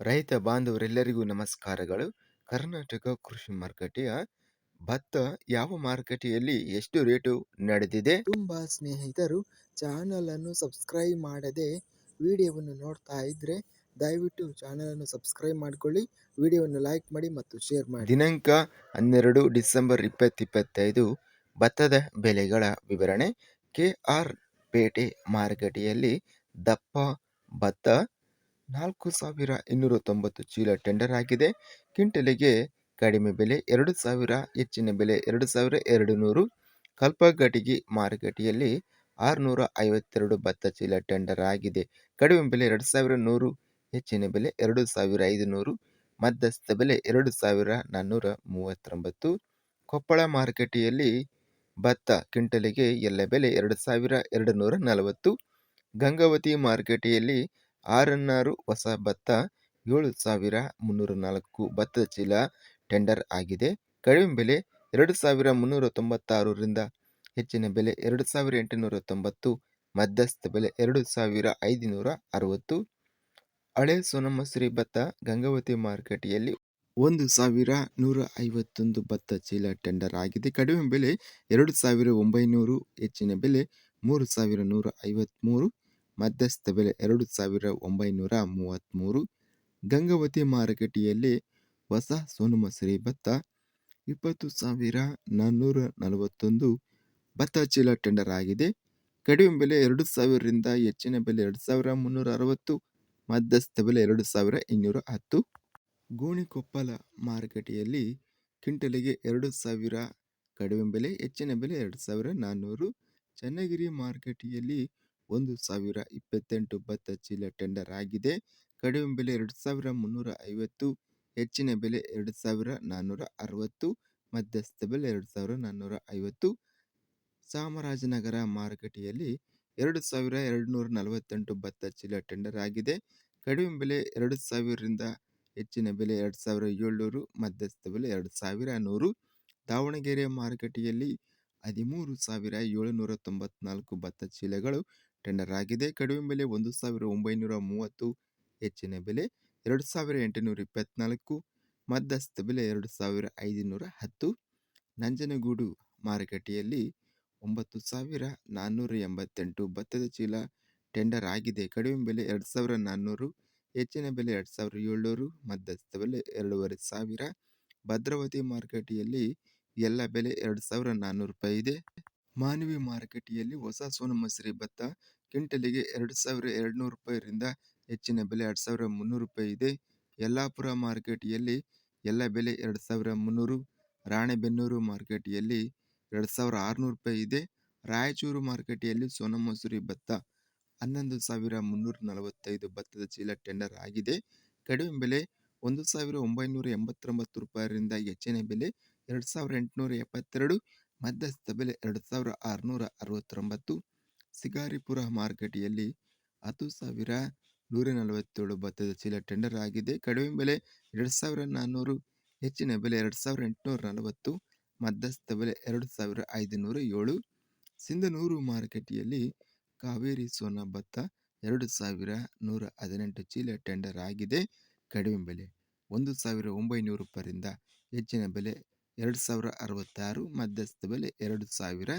ರೈತ ಬಾಂಧವರೆಲ್ಲರಿಗೂ ನಮಸ್ಕಾರಗಳು. ಕರ್ನಾಟಕ ಕೃಷಿ ಮಾರುಕಟ್ಟೆಯ ಭತ್ತ ಯಾವ ಮಾರುಕಟ್ಟೆಯಲ್ಲಿ ಎಷ್ಟು ರೇಟು ನಡೆದಿದೆ? ತುಂಬಾ ಸ್ನೇಹಿತರು ಚಾನಲನ್ನು ಸಬ್ಸ್ಕ್ರೈಬ್ ಮಾಡದೆ ವಿಡಿಯೋವನ್ನು ನೋಡ್ತಾ ಇದ್ರೆ ದಯವಿಟ್ಟು ಚಾನಲನ್ನು ಸಬ್ಸ್ಕ್ರೈಬ್ ಮಾಡಿಕೊಳ್ಳಿ ವಿಡಿಯೋವನ್ನು ಲೈಕ್ ಮಾಡಿ ಮತ್ತು ಶೇರ್ ಮಾಡಿ ದಿನಾಂಕ ಹನ್ನೆರಡು ಡಿಸೆಂಬರ್ ಇಪ್ಪತ್ತಿಪ್ಪತ್ತೈದು ಭತ್ತದ ಬೆಲೆಗಳ ವಿವರಣೆ ಕೆ ಆರ್ ಪೇಟೆ ಮಾರುಕಟ್ಟೆಯಲ್ಲಿ ದಪ್ಪ ಭತ್ತ ನಾಲ್ಕು ಸಾವಿರ ಇನ್ನೂರ ತೊಂಬತ್ತು ಚೀಲ ಟೆಂಡರ್ ಆಗಿದೆ. ಕ್ವಿಂಟಲಿಗೆ ಕಡಿಮೆ ಬೆಲೆ ಎರಡು ಸಾವಿರ, ಹೆಚ್ಚಿನ ಬೆಲೆ ಎರಡು ಸಾವಿರ ಎರಡು ನೂರು ಕಲ್ಪಗಟಿಗೆ ಮಾರುಕಟ್ಟೆಯಲ್ಲಿ ಆರುನೂರ ಐವತ್ತೆರಡು ಭತ್ತ ಚೀಲ ಟೆಂಡರ್ ಆಗಿದೆ. ಕಡಿಮೆ ಬೆಲೆ ಎರಡು ಸಾವಿರ ನೂರು, ಹೆಚ್ಚಿನ ಬೆಲೆ ಎರಡು ಸಾವಿರ ಐದು ನೂರು ಮಧ್ಯಸ್ಥ ಬೆಲೆ ಎರಡು ಸಾವಿರ ನಾನ್ನೂರ ಮೂವತ್ತೊಂಬತ್ತು. ಕೊಪ್ಪಳ ಮಾರುಕಟ್ಟೆಯಲ್ಲಿ ಭತ್ತ ಕ್ವಿಂಟಲಿಗೆ ಎಲ್ಲ ಬೆಲೆ ಎರಡು ಸಾವಿರ ಎರಡು ನೂರ ನಲವತ್ತು. ಗಂಗಾವತಿ ಮಾರುಕಟ್ಟೆಯಲ್ಲಿ ಆರನ್ನಾರು ಹೊಸ ಭತ್ತ ಏಳು ಸಾವಿರ ಮುನ್ನೂರ ನಾಲ್ಕು ಭತ್ತದ ಚೀಲ ಟೆಂಡರ್ ಆಗಿದೆ. ಕಡಿಮೆ ಬೆಲೆ ಎರಡು ಸಾವಿರ ಮುನ್ನೂರ ತೊಂಬತ್ತಾರರಿಂದ ಹೆಚ್ಚಿನ ಬೆಲೆ ಎರಡು ಸಾವಿರ ಎಂಟುನೂರ ತೊಂಬತ್ತು, ಮಧ್ಯಸ್ಥ ಬೆಲೆ ಎರಡು ಸಾವಿರ ಐದುನೂರ ಅರವತ್ತು. ಹಳೆ ಸೋನಮಸೂರಿ ಭತ್ತ ಗಂಗಾವತಿ ಮಾರುಕಟ್ಟೆಯಲ್ಲಿ ಒಂದು ಸಾವಿರ ನೂರ ಐವತ್ತೊಂದು ಭತ್ತ ಚೀಲ ಟೆಂಡರ್ ಆಗಿದೆ. ಕಡಿಮೆ ಬೆಲೆ ಎರಡು ಸಾವಿರ ಒಂಬೈನೂರು, ಹೆಚ್ಚಿನ ಬೆಲೆ ಮೂರು ಸಾವಿರ ನೂರ ಐವತ್ತ್ಮೂರು ಮಧ್ಯಸ್ಥ ಬೆಲೆ ಎರಡು ಸಾವಿರ ಒಂಬೈನೂರ ಮೂವತ್ತ್ಮೂರು ಗಂಗಾವತಿ ಮಾರುಕಟ್ಟೆಯಲ್ಲಿ ಹೊಸ ಸೋನಮಸೂರಿ ಭತ್ತ ಇಪ್ಪತ್ತು ಸಾವಿರ ನಾನ್ನೂರ ನಲವತ್ತೊಂದು. ಭತ್ತ ಚೀಲ ಟೆಂಡರ್ ಆಗಿದೆ. ಕಡಿಮೆ ಬೆಲೆ ಎರಡು ಸಾವಿರದಿಂದ ಹೆಚ್ಚಿನ ಬೆಲೆ ಎರಡು ಸಾವಿರ ಮುನ್ನೂರ ಅರವತ್ತು. ಮಧ್ಯಸ್ಥ ಬೆಲೆ ಎರಡು ಸಾವಿರ ಇನ್ನೂರ ಹತ್ತು. ಗೋಣಿಕೊಪ್ಪಲ ಮಾರುಕಟ್ಟೆಯಲ್ಲಿ ಕ್ವಿಂಟಲಿಗೆ ಎರಡು ಸಾವಿರ. ಕಡಿಮೆ ಬೆಲೆ ಹೆಚ್ಚಿನ ಬೆಲೆ ಎರಡು ಸಾವಿರ ನಾನ್ನೂರು ಚನ್ನಗಿರಿ ಮಾರುಕಟ್ಟೆಯಲ್ಲಿ ಒಂದು ಸಾವಿರ ಇಪ್ಪತ್ತೆಂಟು ಭತ್ತ ಚೀಲ ಟೆಂಡರ್ ಆಗಿದೆ. ಕಡಿಮೆ ಬೆಲೆ ಎರಡು ಸಾವಿರ ಮುನ್ನೂರ ಐವತ್ತು, ಹೆಚ್ಚಿನ ಬೆಲೆ ಎರಡು ಸಾವಿರ ನಾನ್ನೂರ ಅರವತ್ತು, ಮಧ್ಯಸ್ಥ ಬೆಲೆ ಎರಡು ಸಾವಿರ ನಾನ್ನೂರ ಐವತ್ತು. ಚಾಮರಾಜನಗರ ಮಾರುಕಟ್ಟೆಯಲ್ಲಿ ಎರಡು ಸಾವಿರ ಎರಡು ನೂರ ನಲವತ್ತೆಂಟು ಭತ್ತ ಚೀಲ ಟೆಂಡರ್ ಆಗಿದೆ. ಕಡಿಮೆ ಬೆಲೆ ಎರಡು ಸಾವಿರದಿಂದ ಹೆಚ್ಚಿನ ಬೆಲೆ ಎರಡು ಸಾವಿರ ಏಳ್ನೂರು, ಮಧ್ಯಸ್ಥ ಬೆಲೆ ಎರಡು ಸಾವಿರ ನೂರು. ದಾವಣಗೆರೆ ಮಾರುಕಟ್ಟೆಯಲ್ಲಿ ಹದಿಮೂರು ಸಾವಿರ ಏಳುನೂರ ತೊಂಬತ್ನಾಲ್ಕು ಭತ್ತ ಚೀಲಗಳು ಟೆಂಡರ್ ಆಗಿದೆ. ಕಡಿಮೆ ಬೆಲೆ ಒಂದು ಸಾವಿರ ಒಂಬೈನೂರ ಮೂವತ್ತು, ಹೆಚ್ಚಿನ ಬೆಲೆ ಎರಡು ಸಾವಿರ ಎಂಟುನೂರ ಇಪ್ಪತ್ನಾಲ್ಕು, ಮಧ್ಯಸ್ಥ ಬೆಲೆ ಎರಡು ಸಾವಿರ ಐದುನೂರ ಹತ್ತು, ನಂಜನಗೂಡು ಮಾರುಕಟ್ಟೆಯಲ್ಲಿ ಒಂಬತ್ತು ಸಾವಿರ ನಾನ್ನೂರ ಎಂಬತ್ತೆಂಟು ಭತ್ತದ ಚೀಲ ಟೆಂಡರ್ ಆಗಿದೆ. ಕಡಿಮೆ ಬೆಲೆ ಎರಡು ಸಾವಿರ ನಾನ್ನೂರು, ಹೆಚ್ಚಿನ ಬೆಲೆ ಎರಡು ಸಾವಿರ ಏಳ್ನೂರು, ಮಧ್ಯಸ್ಥ ಬೆಲೆ ಎರಡೂವರೆ ಸಾವಿರ, ಭದ್ರಾವತಿ ಮಾರುಕಟ್ಟೆಯಲ್ಲಿ ಎಲ್ಲ ಬೆಲೆ ಎರಡು ಸಾವಿರ ನಾನ್ನೂರು ರೂಪಾಯಿ ಇದೆ. ಮಾನವಿ ಮಾರುಕಟ್ಟೆಯಲ್ಲಿ ಹೊಸ ಸೋನಮಸೂರಿ ಭತ್ತ ಕ್ವಿಂಟಲಿಗೆ ಎರಡು ಸಾವಿರ ಎರಡು ನೂರು ರೂಪಾಯಿರಿಂದ ಹೆಚ್ಚಿನ ಬೆಲೆ ಎರಡು ಸಾವಿರ ಮುನ್ನೂರು ರೂಪಾಯಿ ಇದೆ. ಯಲ್ಲಾಪುರ ಮಾರ್ಕೆಟಿಯಲ್ಲಿ ಎಲ್ಲ ಬೆಲೆ ಎರಡು ಸಾವಿರ ಮುನ್ನೂರು, ರಾಣೆಬೆನ್ನೂರು ಮಾರ್ಕೆಟಿಯಲ್ಲಿ ಎರಡು ಸಾವಿರ ಆರುನೂರು ರೂಪಾಯಿ ಇದೆ. ರಾಯಚೂರು ಮಾರುಕಟ್ಟೆಯಲ್ಲಿ ಸೋನಮಸೂರಿ ಭತ್ತ ಹನ್ನೊಂದು ಸಾವಿರ ಮುನ್ನೂರ ನಲವತ್ತೈದು ಭತ್ತದ ಚೀಲ ಟೆಂಡರ್ ಆಗಿದೆ. ಕಡಿಮೆ ಬೆಲೆ ಒಂದು ಸಾವಿರ ಒಂಬೈನೂರ ಎಂಬತ್ತೊಂಬತ್ತು ರೂಪಾಯಿಯಿಂದ ಹೆಚ್ಚಿನ ಬೆಲೆ ಎರಡು ಸಾವಿರ ಎಂಟುನೂರ ಎಪ್ಪತ್ತೆರಡು, ಮಧ್ಯಸ್ಥ ಬೆಲೆ ಎರಡು ಸಾವಿರ ಆರುನೂರ ಅರವತ್ತೊಂಬತ್ತು. ಸಿಗಾರಿಪುರ ಮಾರುಕಟ್ಟೆಯಲ್ಲಿ ಹತ್ತು ಸಾವಿರ ನೂರ ನಲವತ್ತೇಳು ಭತ್ತದ ಚೀಲ ಟೆಂಡರ್ ಆಗಿದೆ. ಕಡಿಮೆ ಬೆಲೆ ಎರಡು ಸಾವಿರ ನಾನ್ನೂರು ಹೆಚ್ಚಿನ ಬೆಲೆ ಎರಡು ಸಾವಿರ ಎಂಟುನೂರ ನಲವತ್ತು, ಮಧ್ಯಸ್ಥ ಬೆಲೆ ಎರಡು ಸಾವಿರ ಐದುನೂರ ಏಳು. ಸಿಂಧನೂರು ಮಾರುಕಟ್ಟೆಯಲ್ಲಿ ಕಾವೇರಿ ಸೋನ ಭತ್ತ ಎರಡು ಸಾವಿರ ನೂರ ಹದಿನೆಂಟು ಚೀಲ ಟೆಂಡರ್ ಆಗಿದೆ. ಕಡಿಮೆ ಬೆಲೆ ಒಂದು ಸಾವಿರ ಒಂಬೈನೂರು ರೂಪಾಯಿಂದ ಹೆಚ್ಚಿನ ಬೆಲೆ ಎರಡು ಸಾವಿರ ಅರವತ್ತಾರು, ಮಧ್ಯಸ್ಥ ಬೆಲೆ ಎರಡು ಸಾವಿರ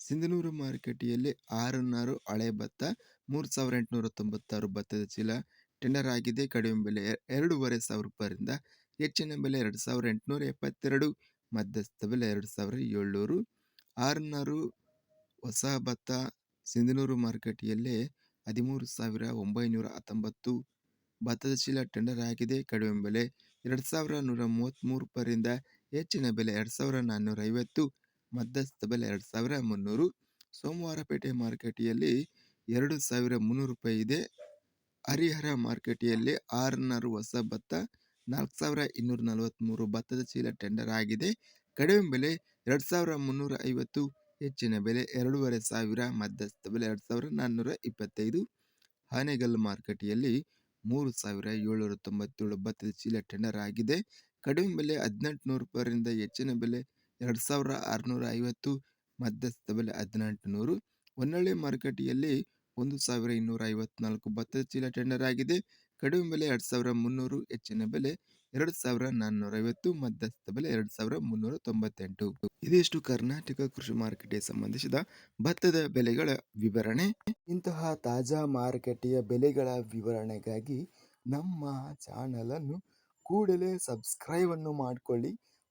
ಸಿಂಧನೂರು ಮಾರುಕಟ್ಟೆಯಲ್ಲಿ ಆರನ್ನಾರು ಹಳೆ ಭತ್ತ, ಮೂರು ಸಾವಿರ ಎಂಟುನೂರ ತೊಂಬತ್ತಾರು ಭತ್ತದ ಚೀಲ ಟೆಂಡರ್ ಆಗಿದೆ. ಕಡಿಮೆ ಬೆಲೆ ಎರಡೂವರೆ ಸಾವಿರ ರೂಪಾಯಿಂದ ಹೆಚ್ಚಿನ ಬೆಲೆ ಎರಡು ಸಾವಿರ ಎಂಟುನೂರ ಎಪ್ಪತ್ತೆರಡು, ಮಧ್ಯಸ್ಥ ಬೆಲೆ ಎರಡು ಸಾವಿರ ಏಳ್ನೂರು. ಆರನ್ನಾರು ಹೊಸ ಭತ್ತ ಸಿಂಧನೂರು ಮಾರುಕಟ್ಟೆಯಲ್ಲೇ ಹದಿಮೂರು ಸಾವಿರ ಒಂಬೈನೂರ ಹತ್ತೊಂಬತ್ತು. ಭತ್ತದ ಚೀಲ ಟೆಂಡರ್ ಆಗಿದೆ. ಕಡಿಮೆ ಬೆಲೆ ಎರಡು ಸಾವಿರ ನೂರ ಮೂವತ್ತ್ಮೂರು ರೂಪಾಯಿಂದ ಹೆಚ್ಚಿನ ಬೆಲೆ ಎರಡು ಸಾವಿರ ನಾನ್ನೂರ ಐವತ್ತು ಮಧ್ಯಸ್ಥ ಬೆಲೆ ಎರಡು ಸಾವಿರ ಮುನ್ನೂರು. ಸೋಮವಾರಪೇಟೆ ಮಾರುಕಟ್ಟೆಯಲ್ಲಿ ಎರಡು ಸಾವಿರ ಮುನ್ನೂರು ರೂಪಾಯಿ ಇದೆ. ಹರಿಹರ ಮಾರುಕಟ್ಟೆಯಲ್ಲಿ ಆರುನೂರು ಹೊಸ ಭತ್ತ, ನಾಲ್ಕು ಸಾವಿರ ಇನ್ನೂರ ನಲವತ್ತ್ಮೂರು ಭತ್ತದ ಚೀಲ ಟೆಂಡರ್ ಆಗಿದೆ. ಕಡಿಮೆ ಬೆಲೆ ಎರಡು ಸಾವಿರ ಮುನ್ನೂರ ಐವತ್ತು, ಹೆಚ್ಚಿನ ಬೆಲೆ ಎರಡೂವರೆ ಸಾವಿರ, ಮಧ್ಯಸ್ಥ ಬೆಲೆ ಎರಡು ಸಾವಿರ ನಾನ್ನೂರ ಇಪ್ಪತ್ತೈದು. ಆನೆಗಲ್ ಮಾರುಕಟ್ಟೆಯಲ್ಲಿ ಮೂರು ಸಾವಿರ ಏಳ್ನೂರ ತೊಂಬತ್ತೇಳು ಭತ್ತದ ಚೀಲ ಟೆಂಡರ್ ಆಗಿದೆ. ಕಡಿಮೆ ಬೆಲೆ ಹದಿನೆಂಟು ನೂರು ರೂಪಾಯಿಂದ ಹೆಚ್ಚಿನ ಬೆಲೆ ಎರಡು ಸಾವಿರ ಆರುನೂರ ಐವತ್ತು ಮಧ್ಯಸ್ಥ ಬೆಲೆ ಹದಿನೆಂಟು ನೂರು ಹೊನ್ನಳ್ಳಿ ಮಾರುಕಟ್ಟೆಯಲ್ಲಿ ಒಂದು ಸಾವಿರ ಇನ್ನೂರ ಐವತ್ನಾಲ್ಕು ಭತ್ತದ ಚೀಲ ಟೆಂಡರ್ ಆಗಿದೆ. ಕಡಿಮೆ ಬೆಲೆ ಎರಡು ಸಾವಿರ ಮುನ್ನೂರು, ಹೆಚ್ಚಿನ ಬೆಲೆ ಎರಡು ಸಾವಿರ ನಾನ್ನೂರ ಐವತ್ತು ಮಧ್ಯಸ್ಥ ಬೆಲೆ ಎರಡು ಸಾವಿರ ಮುನ್ನೂರ ತೊಂಬತ್ತೆಂಟು ಇದಿಷ್ಟು ಕರ್ನಾಟಕ ಕೃಷಿ ಮಾರುಕಟ್ಟೆಗೆ ಸಂಬಂಧಿಸಿದ ಭತ್ತದ ಬೆಲೆಗಳ ವಿವರಣೆ. ಇಂತಹ ತಾಜಾ ಮಾರುಕಟ್ಟೆಯ ಬೆಲೆಗಳ ವಿವರಣೆಗಾಗಿ ನಮ್ಮ ಚಾನಲನ್ನು ಕೂಡಲೇ ಸಬ್ಸ್ಕ್ರೈಬ್ ಅನ್ನು ಮಾಡಿಕೊಳ್ಳಿ.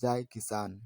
ಜೈ ಕಿಸಾನ್